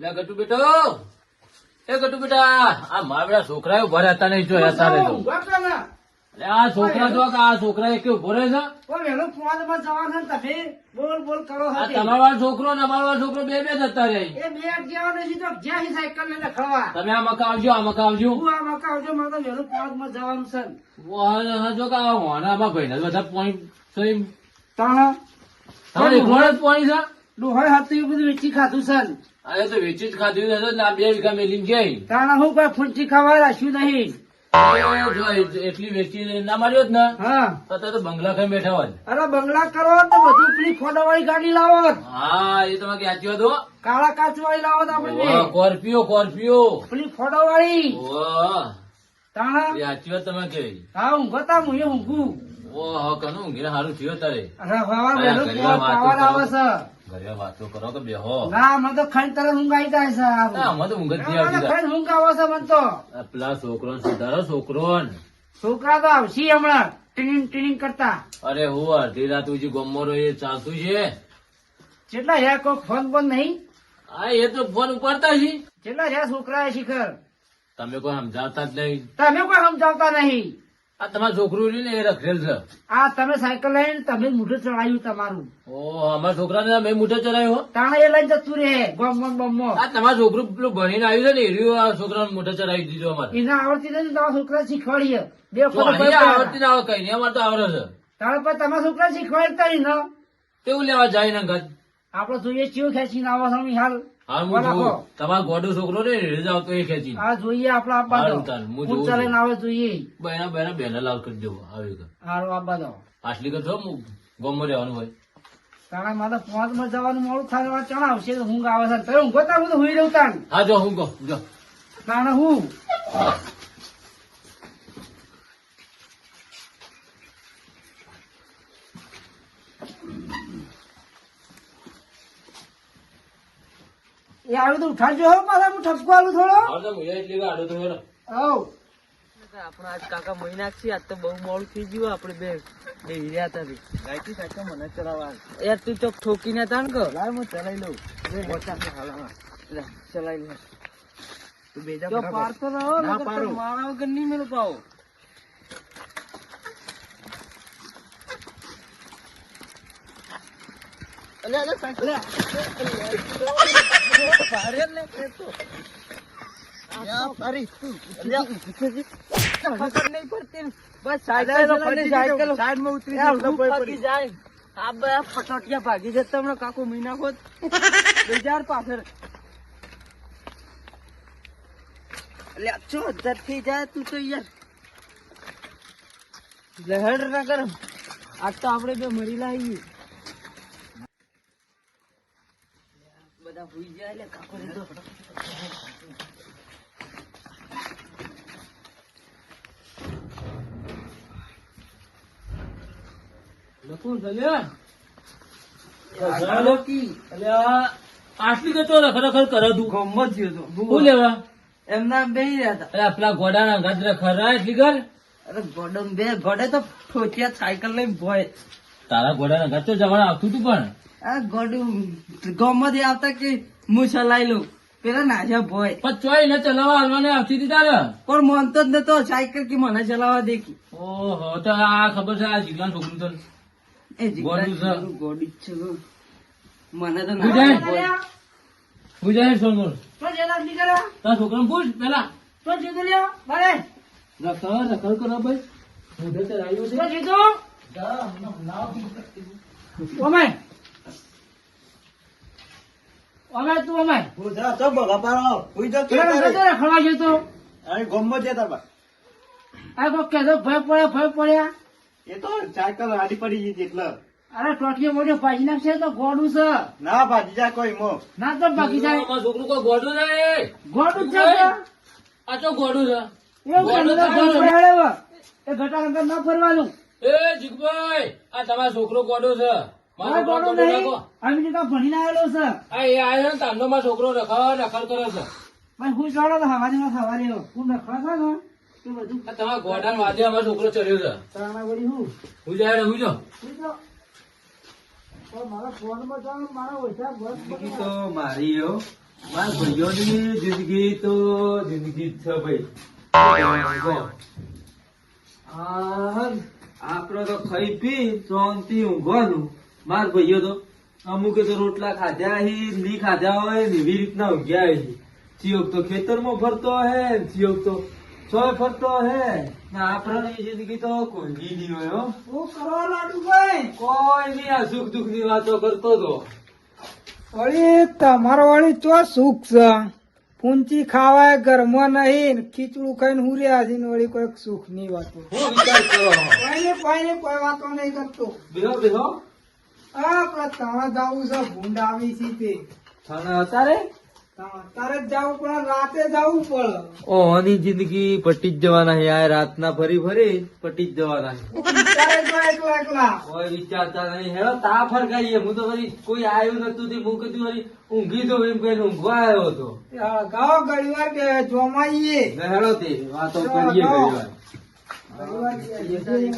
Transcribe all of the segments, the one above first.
લે ગટુ બેટો. એ ગટુ બેટા આ મારા બેટા છોકરા ઊભા રહેતા નહીં જોયા તારે તો. આ છોકરા જો કે આ છોકરા એક ઊભો રહે છે? બોલ બોલ કરો તમારો છોકરો ને અમારો છોકરો બે બે જતા રહે. એ બે નથી તો જ્યાંથી સાયકલ લઈને ખળવા તમે આ મકા આવજો આ મકા આવજો. હું આ મકા આવજો મારે તો વહેલું માં જવાનું છે જો કે આ હોનામાં ભાઈ બધા પોઈન્ટ ત્રણ ત્રણ એકલો જ પોઈન્ટ છે? ડોહાઈ હતું બધું વેચી ખાધું છે એ તો વેચી જ ખાધું હતું ને આ બે વીઘા મેલી જઈ તાણા હું કોઈ ફૂંચી ખાવા રાખ્યું નહીં. એટલી વેચી ના માર્યો જ ને હા. તો તો બંગલા ખાઈ બેઠા હોય અરે બંગલા કરો તો બધું પેલી ફોટોવાળી ગાડી લાવો હા એ તમે ક્યાંથી હતો? કાળા કાચ વાળી લાવો આપણે કોર્પિયો કોર્પિયો પેલી ફોટોવાળી. વાળી તાણા. તમે કે? હા ઊંઘો તા હું ઊંઘું. ઓહો કનું ઊંઘીને સારું થયો તારે અરે અરે, પાવર આવે. છે. ઘરે વાતો કરો કે બેહો. ના મને તો ખાઈ તરત ઊંઘ જાય છે ના, આ. તો ઊંઘ જ નહીં આવતી. તારે. ઊંઘ આવે છે મને તો. પેલા છોકરો સુધારો છોકરો છોકરા તો આવશે હમણાં. ટ્રેનિંગ ટ્રેનિંગ કરતા. અરે હું અડધી રાત ઉજી ગમો રહ્યો એ ચાલતું છે? કેટલા રહ્યા કોઈ ફોન ફોન નહીં? આ એ તો ફોન ઉપાડતા છે. કેટલા રહ્યા છોકરા શિખર. તમે કોઈ સમજાવતા જ નહીં. તમે કોઈ સમજાવતા નહીં. આ તમારું છોકરું રહ્યું ને એ રખેલ છે. આ તમે સાયકલ લઈને તમે મૂઠું ચડાવ્યું તમારું. ઓ અમારા છોકરાને મેં મોટો ચલાવ્યો તાણે એ લઈને જતું રહે. ગમ ગમ આ તમારું છોકરું પેલું ભણીને આવ્યું છે ને એ રહ્યું આ છોકરાને મોટો ચલાવી દીધો અમારે. એને આવડતી નથી તમારા છોકરા શીખવાડીએ. બે આવડતી ના આવડે કઈ નહીં અમારે તો આવડે છે. તારે પણ તમારા છોકરા શીખવાડતા નહીં ને. તેવું લેવા જાય ને ઘર. આપડે જોઈએ ચિયો ખેંચીને આવો છો હાલ. તમારો ગોડો છોકરો ને રેજ આવતો એ ખેંચી હા જોઈએ આપડે આપવા ચાલે આવે જોઈએ. બેના બેના બેના લાલ કરી દેવો આવી હારું આપવા દો આટલી કરતો ગમો રહેવાનું હોય. તારા મારે પાંચમાં જવાનું મોડું થાય ચણા આવશે તો ઊંઘ આવે છે ઊંઘો હું તો હુઈ રહું તાન હા જો હું કહું જો. તાણે હું. એ તો ઉઠાડજો હો પાછા હું ઠપકો આલું થોડો. હવે આપણે આજ કાકા મહિના છીએ આજ તો બહુ મોડું થઈ ગયું આપણે બે બે હીર્યા હતા બી. ગાયકી સાયકલ મને ચલાવવા યાર તું તો ઠોકીને તાણ કર લાવ હું ચલાવી લઉં. મોટા હાલમાં ચલાવી લઉં તું બે પાર તો. રહો ના નકર મારા વગર નહીં મેળ પાવો અલે, અલે, સાયકલ. ભારે જ ને એ તો. અરે, તું. ખબર નહીં પડતી ને. બસ સાયકલ ફરી સાયકલ સાઈડમાં ઉતરી જાય જાય આ બધા પટોટિયા ભાગી જતા હમણાં કાકુ મહિના ખોદ બજાર પાછળ. છો હજાર થઈ જાય તું તો યાર. લહેર ના કર આજ તો આપણે બે મળી લાવી તો આટલી કરતો રખરખર કરે તું ગમત થયો તો લેવા એમના બે રહ્યા હતા આપણા પેલા ગોડાના ગાજ રખરા એટલી કર અરે ગોડો બે ગોડે તો ઠોચિયા સાયકલ લઈને ભોય. તારા ગોડાના ગાજ તો જવાનું આવતું તું પણ. આ ગોડું આવતા કે હું ચલાવી લઉં? પેલા નાજા ભોય. પણ ચોય ને ચલાવવા હાલવાને આવતી હતી તારે. પણ માનતો જ નતો સાયકલ કે મને ચલાવવા દેખી ઓહો તો આ ખબર છે આ જીગલાન છોકરું તો એ ગોડું છે. મને તો ના તો છોકરાને પૂછ પેલા. તો જીતું લ્યો રખર રખર કરો ભાઈ. મોઢે ચડાવ્યું છે. તો જીતું ઓમે ઓમે તું ઓમે પેલા નતો રખડવા જતો. આ કોઈ કહેતો ભય પડ્યા ભય પડ્યા. એ તો સાયકલ હાડી પડી ગઈ એટલે અરે ટોટીઓ મોટી ભાજી નાખશે તો ગોડું છે. ના ભાજી જાય કોઈ મો. ના તો બાકી જાય. છોકરું કોઈ ગોડું છે ગોડું જ છે આ તો ગોડું છે. એ ગોડું તો એ ઘટા અંકર ના ફરવાનું. એ જીગભાઈ આ તમારો છોકરો ગોડો છે? મારો મારે છોકરો ગોડું ગોડો નહીં? રાખો. અમેરિકા ભણીને આવેલો છે. આ એ આવ્યો ને તારનો મારો છોકરો રખડ રખડ કરે છે. ભાઈ હું જોડો તો હવારી માં સવારે હું નખવા છે ને બધું તમારા ગોડાના વાદે અમારો છોકરો ચડ્યો છે. તાણા વળી હું? હું જાય હું જો હું તો પણ મારા મારા ઓછા બસ તો મારી હો મારા ભાઈઓની જિંદગી તો જિંદગી છે ભાઈ. આ આપડે તો ખાઈ પી શાંતિ ઊંઘવાનું માર ભાઈઓ તો અમુકે તો રોટલા ખાધ્યા હી ની ખાધા હોય ને એવી રીતના ઊંઘ્યા હી ચિયોક તો ખેતરમાં ફરતો હે ને ચિયોક તો સોય ફરતો હે. ના આપણાની જિંદગી તો કોઈ નહીં હોય હો. શું કરો લાડુભાઈ કોઈ નહીં આ સુખ દુઃખની વાતો કરતો તો. વળી તમારો વળી ચો સુખ છે. પૂંચી ખાવાય ઘરમાં નહીં ખીચડું ખાઈને હુર્યા છે વળી કોઈ સુખની વાતો. હું વિચાર કોઈ વાતો નહીં કરતો. બેહો બેહો. આ પેલા તાણા જાવું છે ભૂંડ આવી છે તે. અત્યારે તારે જવું પડે રાતે જવું પડે. ઓની જિંદગી પટી જ જવાના છે આ રાતના ફરી ફરી પટી જ જવાના છે વિચારતા નહીં હેડો તા ફરકાઈએ હું. તો ફરી કોઈ આવ્યું નતું હું કીધું ફરી ઊંઘી તો એમ કઈ ઊંઘવા આવ્યો હતો. ગાઓ ઘણી વાર કે જોમાઈએ હેડો તે વાતો કરીએ ઘણી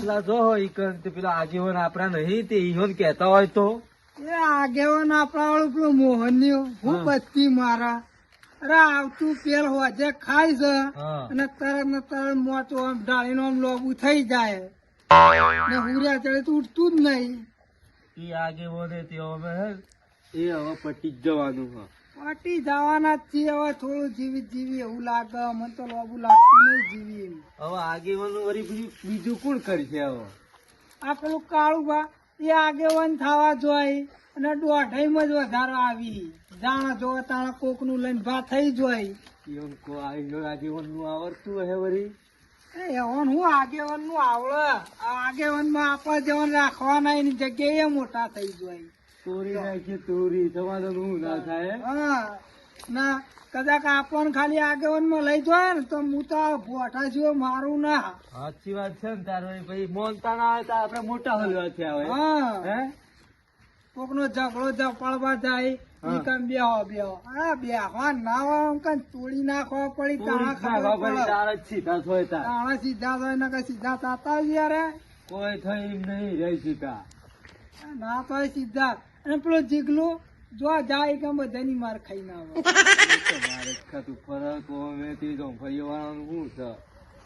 વાર પેલા આજીવન આપણા નહીં તે ઈહોન કેતા હોય તો. એ આગેવાન આપણા વાળું પેલું મોહન્યો હું હા. મારા. અરે આવતું પેલ હોજે ખાય છે. અને તરત ને તરત મોટું આમ ઢાળીને આમ લોબુ થઈ જાય. ને હુર્યા ચડે તો ઉઠતું જ નહીં. એ આગેવાને તે હવે એ હવે પટી જ જવાનું હા. પાટી જવાના જ છીએ હવે થોડું જીવી જીવી એવું લાગે. મને તો લોબુ લાગતું નહીં જીવી હવે આગેવાનું વળી બીજું બીજું કોણ કરશે હવે? આ પેલું કાળું બા એ આગેવાન થવા જોઈ અને દોઢાઈમાં જ વધારો આવી. જાણ જો તાણા કોકનું લઈને ભા થઈ જોઈ. એવું કો આગેવાનનું આવડતું હે વરી? એ એવન હું આગેવાનનું આવડે? આ આગેવાનમાં આપવા જવાન રાખવાના એની જગ્યાએ એ મોટા થઈ જોઈ. ચોરી નાખી ચોરી તમારે હું ના થાય હા. ના કદાચ આપણને ખાલી આગેવાનમાં લઈ જો ને તો હું તો ફોટા જેવો મારું ના. સાચી વાત છે ને તારો ભાઈ. બોલતા ના આવે તો આપડે મોટા હલવા થયા હોય હા. હે? કોક નો ઝઘડો ઝપડવા જાય. હા. ઈ કામ બેહો બેહો. હા ના એમ તોડી નાખો પડી તાણા ખબર પડે પડે. સીધા થોય તાર. તાણા સીધા થાય ને કે સીધા તાતા જ કોઈ થઈ નહીં રહી સીધા ના તો સીધા. અને પેલો જીગલો જો જાય કે બધાની માર ખાઈ ના આવે ખાતું ફરક હવે તે જોંફળીઓ વાળાનું શું છે?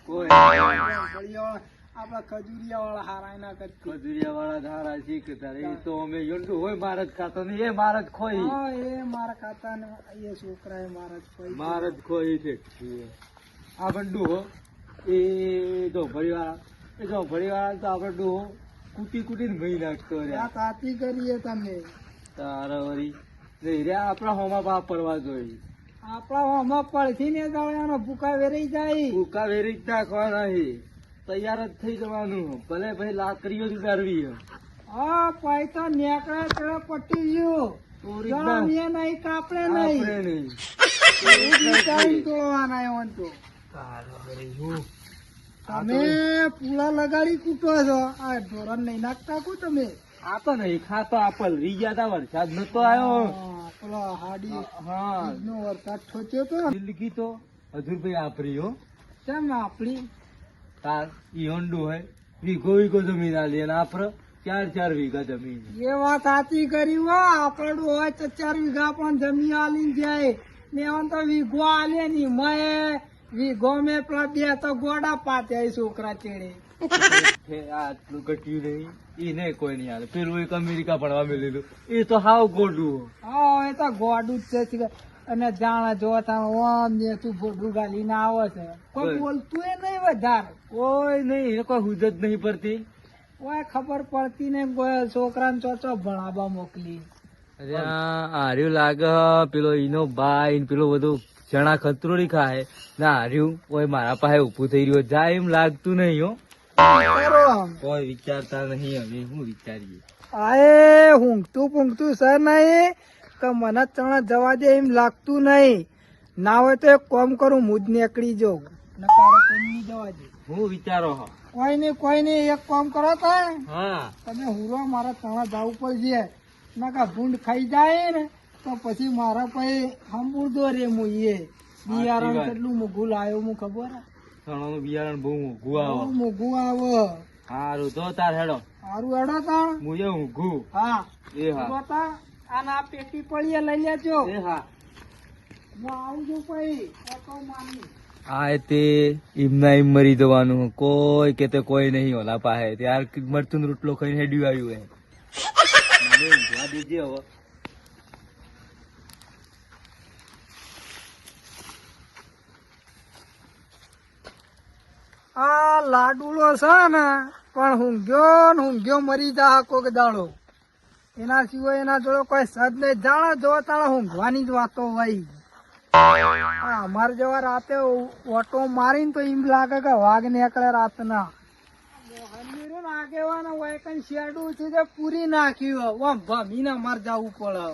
કોઈ. ઘડિયાળ આપડા વાળા હારા ના કરતી. ખજુરિયા વાળા ધારા શીખ એ તો અમે યોંડું હોય માર જ ખાતો નહીં એ માર જ ખોઈ. એ મારા ખાતા ને એ છોકરા એ મારા જ કોઈ માર જ ખોઈ છે. આ બંડુ હો. એ જોંફળી વાળા એ જોંફળી વાળા તો આપણે ડોહો કૂટી કૂટીને ગઈ નાખતો આ રહ્યા તાતી કરીએ તમે તારા વળી નહીં આપણા હોમાં બાપ પડવા જોઈએ. આપણા હોમાં પડથી ને દાડાનો ભૂકા વેરી જાય. ભૂકા વેરી જ નાખવાના છે તૈયાર જ થઈ જવાનું. ભલે ભાઈ લાકડીઓ છે. હા. પાઈ તો નેકડા પેલો પટી ગયું. નહીં કાપડે નહીં. તોડવાના એવન તો તમે પૂળા લગાડી કૂટો છો. આ ધોરણ નહીં નાખતા કો તમે? આ તો નહીં ખાતો આપલ. રી ગયા તા વરસાદ નતો આવ્યો પેલો હાડી હા. નો વરસાદ ઠોચ્યો તો. જિંદગી તો હજુરભાઈ આપરી હો. કેમ આપણી તાર ઈ હોન્ડું હોય વીઘો વીઘો જમીન આલી અને આપડે ચાર ચાર વીઘા જમીન. એ વાત સાચી કરી હો. આપડું હોય તો ચાર વીઘા પણ જમીન આલી જાય. ને એમ તો વીઘો આલે ની મેં વીઘો મેં પેલા બે તો ગોડા પાત્યા છોકરા ચેડે. આટલું કટ્યું નહીં એને કોઈ નહીં હાલે. પેલું એક અમેરિકા ભણવા મેળેલું એ તો હાવ ગોડું હા. એ તો ગોડું જ છે અને જાણે જો ઓમ ને તું ભોડું ગાલીને આવે છે. કોઈ બોલતું એ નહીં વધારે. કોઈ નહીં એ કોઈ હુજ જ નહીં પડતી. કોઈ ખબર પડતી ને કોઈ છોકરાને ચોચો ભણાવવા મોકલી. અરે હાર્યું લાગે પેલો ઈનો ભાઈ પેલો બધું ચણા ખતરોડી ખાય. ના હાર્યું ઓય મારા પાસે ઉભું થઈ રહ્યો. જાય એમ લાગતું નહીં હો. કોઈ વિચારતા નહીં અમે શું વિચારીએ. આએ ઊંઘતું પૂંઘતું સર નહીં કે મને ચણા જવા દે એમ લાગતું નહીં. ના હોય તો એક કોમ કરું હું જ નીકળી જાઉં. જવા દે. હું વિચારો હો. કોઈ નહીં કોઈ નહીં એક કોમ કરો તો. હા. તમે હુરો મારા ચણા જવું પડશે. કા ભૂંડ ખાઈ જાય ને તો પછી મારા પછી હંબુરદો રે હું એ બિયારણ કેટલું મોઘું લાવ્યો હું ખબર? હે? બિયારણ બહુ ઊંઘું આવે. આવો આવે. હારું તો તાર હેડો. હારું હેડો તાર. હું એ ઊંઘું. હા. એ હા. બતા આના પેટી પડીએ લઈ લેજો. એ હા. હું આવું છું પછી ઓટો મારી આ તે એમના એમ મરી જવાનું કોઈ કે તે કોઈ નહીં ઓલા પાસે. ત્યાર મરતું રોટલો ખાઈને હેડ્યું આવ્યું હે. દેજે હવે. આ લાડુલો છે ને, પણ ઊંઘ્યો ને ઊંઘ્યો મરી જા કોક દાડો. એના સિવાય એના જોડે કોઈ સદ નહીં. જાણે જો તાણે ઊંઘવાની જ વાતો હોય. અમારે જેવા રાતે ઓટો મારીને તો એમ લાગે કે વાઘ નીકળે રાતના. આગેવાન હોય કઈ શેડું છે તે પૂરી નાખ્યું ઓમ ભમીને અમારે જવું પડે.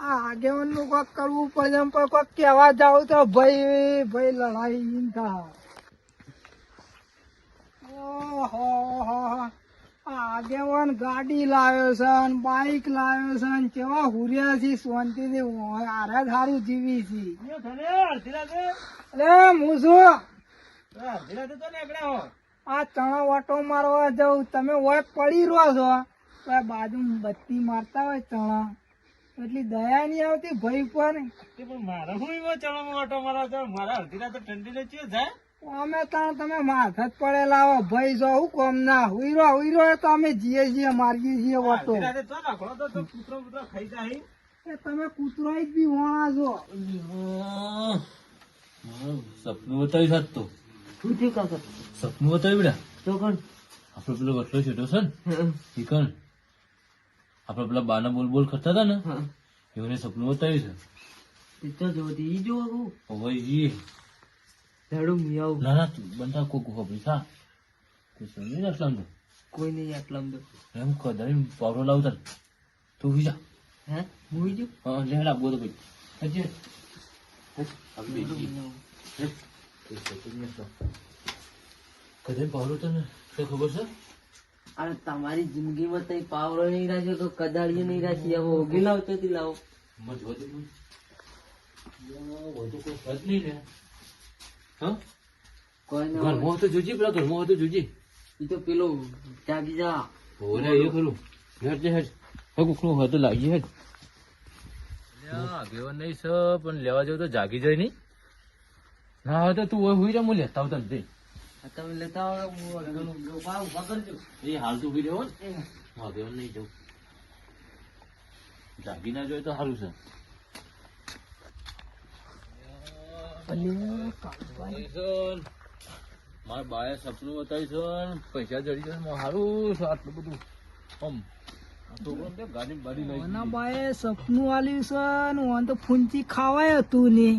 આ આગેવાનનું કોક કરવું પડે પણ કોક કહેવા જાવ તો ભાઈ ભાઈ લડાઈ થાય. આગેવાન ગાડી લાવ્યો છે ને બાઈક લાવ્યો છે ને કેવા હુર્યા છે શાંતિથી હારે સારું જીવી છે. અરે હું શું આ ચણા વાટો મારવા જાઉં. તમે હોય પડી રહો છો. તો બાજુ બત્તી મારતા હોય ચણા. એટલી દયા નહીં આવતી ભાઈ પર અમે તાણ તમે માથે જ પડેલા હો ભાઈ જો હું કોમ ના હુઈરો હુઈરો તો અમે જીએ જીએ મારીએ છીએ ઓટો એ તમે કૂતરો જ બી વણા છો. સપનું બતાવી સાત તો. શું થયું કાકા? સપનું બતાવી બેટા? તો કોણ? આપડે પેલો વટલો છેટો છે ને કણ? આપડે પેલા બાના બોલ બોલ કરતા હતા ને એમને સપનું બતાવ્યું છે. તો જોતી ઈ જોવા હવે ઈ ઝાડુ મિયાવ ના ના તું બનતા કોક ખબર થા. તે સમજી આટલા તો? કોઈ નહીં આટલા તો. એમ કદાચ પાવરો લાવતા તને તું હુઈ જા. હે? હું જો હા લે હેડા બોલો ભાઈ હજી. કદાચ પાવરો તને કઈ ખબર છે? અરે તમારી જિંદગીમાં તઈ પાવરો નહીં રાખ્યો તો કદાળીઓ નહીં રાખી આવો. ઓગી લાવતો તી લાવો. મત વધુ તો વધુ કોઈ ફરજ નહીં ને હા કોઈ ના ઘરમાં જોજી પેલા ઘરમાં તો જોજી. ઈ તો પેલો જાગી જા. એ ખરું. લાગી આગેવાન નહીં છે પણ લેવા જવું તો જાગી જાય નહીં. ના હોય તો તું હોય જા હું લેતા આવતા જઈ તમે લેતા આવો ઊભા ઊભા કરજો. એ હાલ તો ઊભી રહ્યો નહીં જવું જાગી ના જોઈએ તો સારું છે. મારા બાએ સપનું બતાવ્યું છે પૈસા જડી છે સારું છે આટલું બધું. આમ ને બાએ સપનું આલ્યું છે ને ઓન તો ફૂંચી ખાવાય હતું ને.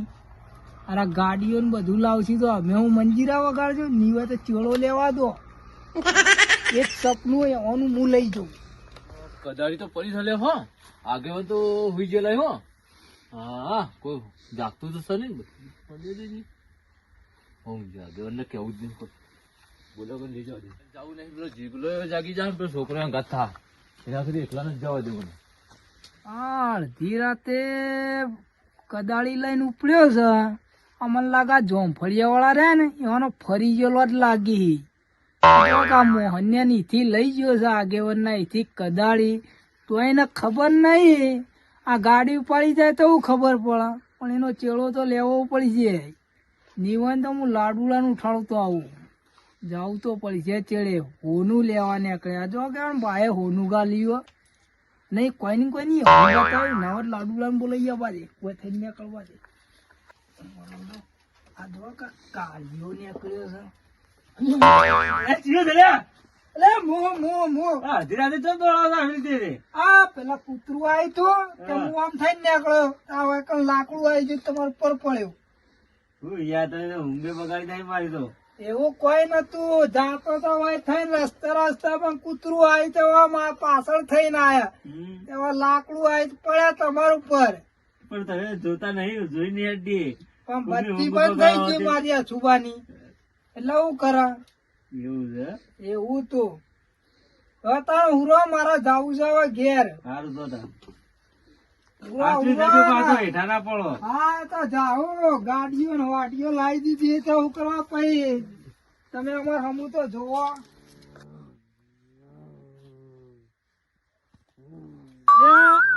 અરે ગાડીઓ ને બધું લાવશી તો અમે હું મંજીરા વગાડજો નીવે તો ચેળો લેવા દો. એક સપનું હોય ઓનું હું લઈ જાઉં. કદાળી તો પડી ચાલે હો. આગેવાન તો હુઈ લઈ હો. હા કોઈ જાગતું તો સર નહીં હું આગેવાન ને કેવું જ નહીં બોલો કે લઈ જવા દે? નહીં પેલો જીગલો જાગી જાય પેલો છોકરો ગાથા એના સુધી એકલા જ જવા દેવું અડધી રાતે કદાળી લઈને ઉપડ્યો છે. અમને લાગા જોમફળિયા વાળા રહ્યા ને એવાનો ફરી ગયો જ લાગી. મોહન્ય નીથી લઈ ગયો છે આગેવન ના એથી કદાળી. તો એને ખબર નહીં. આ ગાડી ઉપાડી જાય તો ખબર પડે, પણ એનો ચેડો તો લેવો પડી જાય. નિવન તો હું લાડુડાનું ઉઠાડતો આવું. જાવું તો પડી છે ચેડે, હોનું લેવા નીકળ્યા જો કે ભાઈ હોનું ગા લીયો. નહીં, કોઈ નહીં કોઈ નહીં હવે બતાવ્યું નવા લાડુ લાડુ બોલાઈ ગયા બાજે, કોઈ થઈ નીકળવા દે આ જો કા કાળિયો નીકળ્યો છે. આ પેલા કૂતરું આવ્યું તું હું. આમ થઈને નીકળ્યો. આ હવે લાકડું આવી ગયું તમારા પર પડ્યું. એવું કોઈ નતું. જાતો તો હોય થઈને રસ્તે રસ્તા પણ કૂતરું આવી તો પાછળ થઈને આયા. એવા લાકડું આવી પડ્યા તમારા ઉપર. પણ તમે જોતા નહીં જોઈ નહીં પણ બધી બંધ થઈ ગઈ મારી આ એટલે હું કરા? એવું છે? એવું તો. હવે તારે હુરો મારા જાવું છે હવે ઘેર. સારું તો તા. હુરો, પાછું હુરો. જજો પાછો હેઠા ના પડો. હા તો જાઓ ગાડીઓ ને વાડીઓ લાવી દીધી તો હું કરવા પછી તમે અમાર હમું તો જોવો.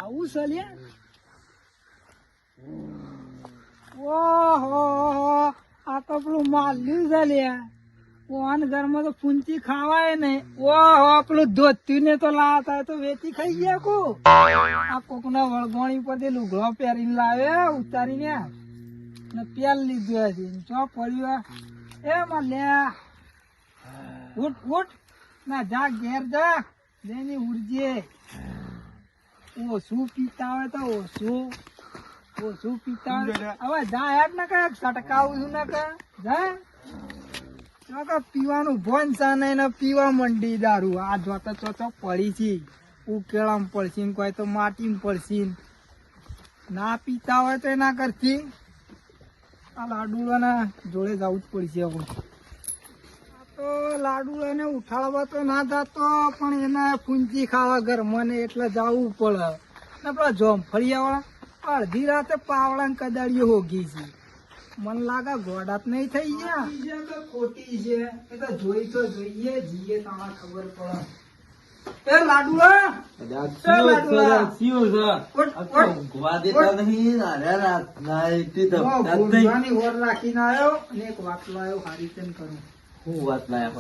આવું છે લે. ઓહો આ તો પેલું માલ્યું છે લ્યા ઓન ઘરમાં તો પૂંચી ખાવાય ને. ઓહો પેલું ધોત્યું ને તો લાતા તો વેચી ખાઈ ગયા કો. આ કોક ના વળગોણી પરથી લુગડો પહેરીને લાવે ઉતારીને. ને પેલ લીધું હશે. ચો પડ્યું? એ લે ઉઠ ઉઠ. ના જા ઘેર જા. જેની ઉડજે. ઓછું પીતા હોય તો ઓછું. ઓછું પીતા હોય હવે જા યાર ના કઈ છટકાવું છું ના કઈ. જા. તો પીવાનું ભોન છે ને પીવા મંડી દારૂ. આ જોતા ચોચો પડી છે. ઉકેળામ પડશે ને તો માટીમાં પડશે ના. પીતા હોય તો એના કરતી આ લાડુડાના જોડે જવું જ પડશે હવે. તો લાડુડાને ઉઠાડવા તો ના જતો, પણ એના પૂંચી ખાવા ઘર મને એટલે જવું પડે. ને પેલા જોમફળિયા વાળા અડધી રાતે પાવડા કદાળીઓ હોગી છે. મને લાગે ગોડાત નહીં થઈ ગયા. કે ખોટી છે? એ તો જોઈ તો જોઈએ જીએ તમારે ખબર પડે. એ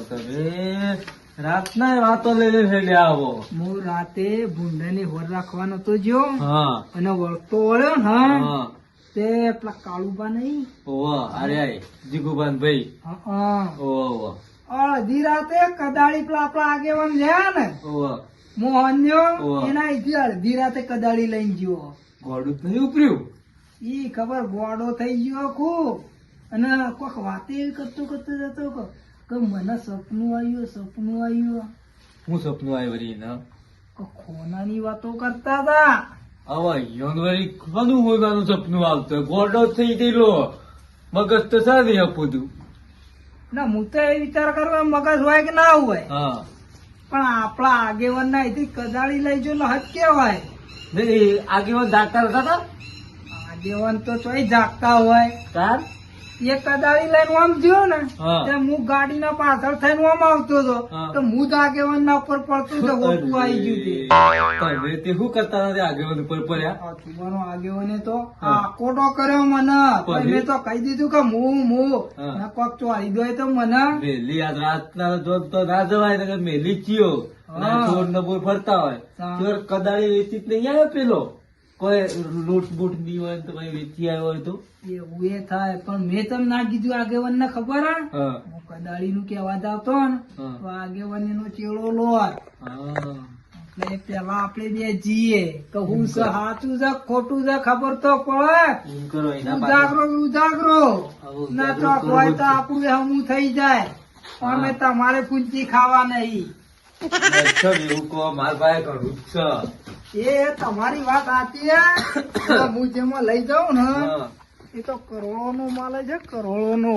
તમે રાતના વાતો લઈને હેડ્યા આવો. હું રાતે ભૂંડાની હોર રાખવાનો તો જો હા. અને વળતો વળ્યો હા. હા. તે પેલા કાળુબા નહીં? ઓવો અરે જીગુબાન ભાઈ હા ઓવો ઓવો અડધી રાતે કદાળી પેલા આપડા આગેવાન લ્યા ને? ઓવો મોહન્યો એના અહીંથી અડધી રાતે કદાળી લઈને ગયો. ગોડું નહીં ઉપર્યું? ઈ ખબર ગોડો થઈ ગયો ખૂબ. અને કોક વાતે કરતો કરતો જતો કે કે મને સપનું આવ્યું સપનું આવ્યું. હું સપનું આવ્યું ખોનાની વાતો કરતા હતા. યંગ વળી કોનું હોવાનું સપનું આવતું. ગોડો થઈ ગયેલો. મગજ તો સારી આપું ના હું તો એ વિચાર કરવા મગજ હોય કે ના હોય. હા. પણ આપણા આગેવાન ના અહીંથી કદાળી લઈ જો હદ કેવાય? આગેવાન જાગતા હતા આગેવાન તો ચોય જાગતા હોય. કાર? એ કદાળી લઈને આમ થયો ને હા. તે હું ગાડીના પાછળ થઈને આમ આવતો હતો. તો હું જ આગેવાન ના ઉપર પડતો તો હોતું આવી ગયું તે. તે શું કરતા નથી આગેવાન ઉપર પડ્યા? આ આગેવાને તો આકોટો કર્યો મને. મેં તો કહી દીધું કે હું હું. ને કોક ચોરી દો તો મને. મેલી આજ રાતના જો તો ના જવાય મેલી ચિયો. ચોર ને બોર ફરતા હોય. ચોર કદાળી વેચી નહીં આવ્યો પેલો. કોઈ લૂંટ બૂટની હોય તો કઈ વેચી આવ્યો હોય તો? એવું એ થાય પણ મેં તમને ના કીધું આગેવાન ને ખબર હા? હું. કદાળી નું કેવા જાવતો ને તો આગેવાન એનો ચેડો એટલે પેલા આપડે બે જઈએ કે હું સાચું છે ખોટું છે ખબર તો પડે. ઉજાગરો ઉજાગરો ના તો હોય તો આપણું હમું થઈ જાય. અમે તમારે પૂંચી ખાવા નહીં. એ તમારી વાત સાચી હું. જેમાં લઈ જાઉં ને એ તો કરોડો નો માલ છે કરોડો નો